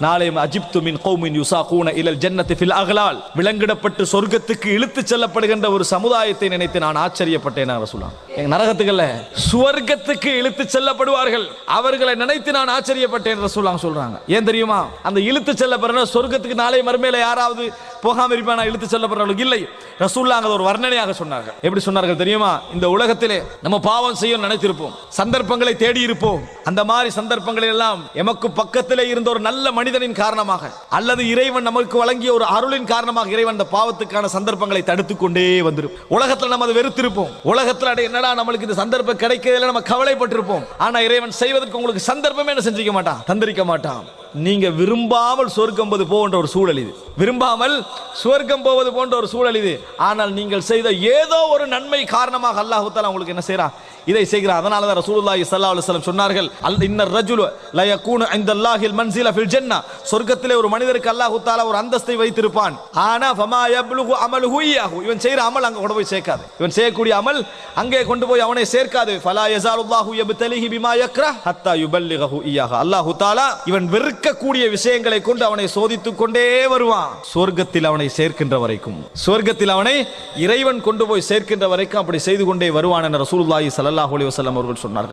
நாளை அஜிப்து மின் கௌமின் யுசாகூன இலல் ஜன்னத்து ஃபில் அகலால் விலங்கிடப்பட்டு சொர்க்கத்துக்கு இழுத்துச் செல்லப்படுகின்ற ஒரு சமுதாயத்தை நினைத்து நான் ஆச்சரியப்பட்டேன் ரசூலா? எங்க சுவர்க்கத்துக்கு இழுத்துச் செல்லப்படுவார்கள். அவர்களை நினைத்து நான் ஆச்சரியப்பட்டேன் ரசூலாங்க சொல்றாங்க. ஏன் தெரியுமா? அந்த இழுத்துச் செல்லப்படுற சொர்க்கத்துக்கு நாளை மறுமையில யாராவது போகாம இருப்பானா? இழுத்துச் செல்லப்படுறவர்களுக்கு இல்லை. ரசூல்லாங்க ஒரு வர்ணனையாக சொன்னார்கள். எப்படி சொன்னார்கள் தெரியுமா? இந்த உலகத்திலே நம்ம பாவம் செய்ய நினைத்திருப்போம். சந்தர்ப்பங்களை தேடி இருப்போம். அந்த மாதிரி சந்தர்ப்பங்களை எல்லாம் எமக்கு பக்கத்திலே இருந்த ஒரு நல்ல மனிதனின் காரணமாக அல்லது இறைவன் நமக்கு வழங்கிய ஒரு அருளின் காரணமாக இறைவன் அந்த பாவத்துக்கான சந்தர்ப்பங்களை தடுத்துக் கொண்டே வந்திருப்போம். உலகத்துல நம்ம அதை வெறுத்திருப்போம். உலகத்துல என்னடா என்னடா நம்மளுக்கு இந்த சந்தர்ப்பம் கிடைக்கிறதுல நம்ம கவலைப்பட்டிருப்போம். ஆனா இறைவன் செய்வதற்கு உங்களுக்கு சந்தர்ப்பமே என்ன செஞ்சிக்க மாட்டான்? தந்திரிக்க மாட்டான். நீங்க விரும்பாமல் சொர்க்கம் போவது போன்ற ஒரு சூழல் இது. விரும்பாமல் சுவர்க்கம் போவது போன்ற ஒரு சூழல் இது. ஆனால் நீங்கள் செய்த ஏதோ ஒரு நன்மை காரணமாக அல்லாஹ் தஆலா உங்களுக்கு என்ன செய்றான்? இதை செய்கிறார் அதனால தான் ரசூலுல்லாஹி ஸல்லல்லாஹு அலைஹி வஸல்லம் சொன்னார்கள் அல் இன்னர் ரஜுலு ல யகூனு இந்தல்லாஹில் மன்சில ஃபில் ஜன்னா. சொர்க்கத்திலே ஒரு மனிதருக்கு அல்லாஹ் தஆலா ஒரு அந்தஸ்தை வைத்திருப்பான். ஆனா ஃபமா யப்லுகு அமலுஹு இய்யாஹு இவன் செய்யற அமல் அங்க கொண்டு போய் சேர்க்காது. இவன் செய்யக்கூடிய அமல் அங்கே கொண்டு போய் அவனை சேர்க்காது. ஃபலா யஸாலுல்லாஹு யப்தலிஹி பிமா யக்ரஹ் ஹத்தா யுபல்லிகஹு இயாஹு அல்லாஹ் தஆலா இவன் வெறுக்க வெறுக்கக்கூடிய விஷயங்களை கொண்டு அவனை சோதித்துக் கொண்டே வருவான். சொர்க்கத்தில் அவனை சேர்க்கின்ற வரைக்கும். சொர்க்கத்தில் அவனை இறைவன் கொண்டு போய் சேர்க்கின்ற வரைக்கும் அப்படி செய்து கொண்டே வருவான் என ரசூலுல்லாஹி ஸல்லல்லாஹு அலைஹி வஸல்லம் அவர்கள் சொன்னார்கள்.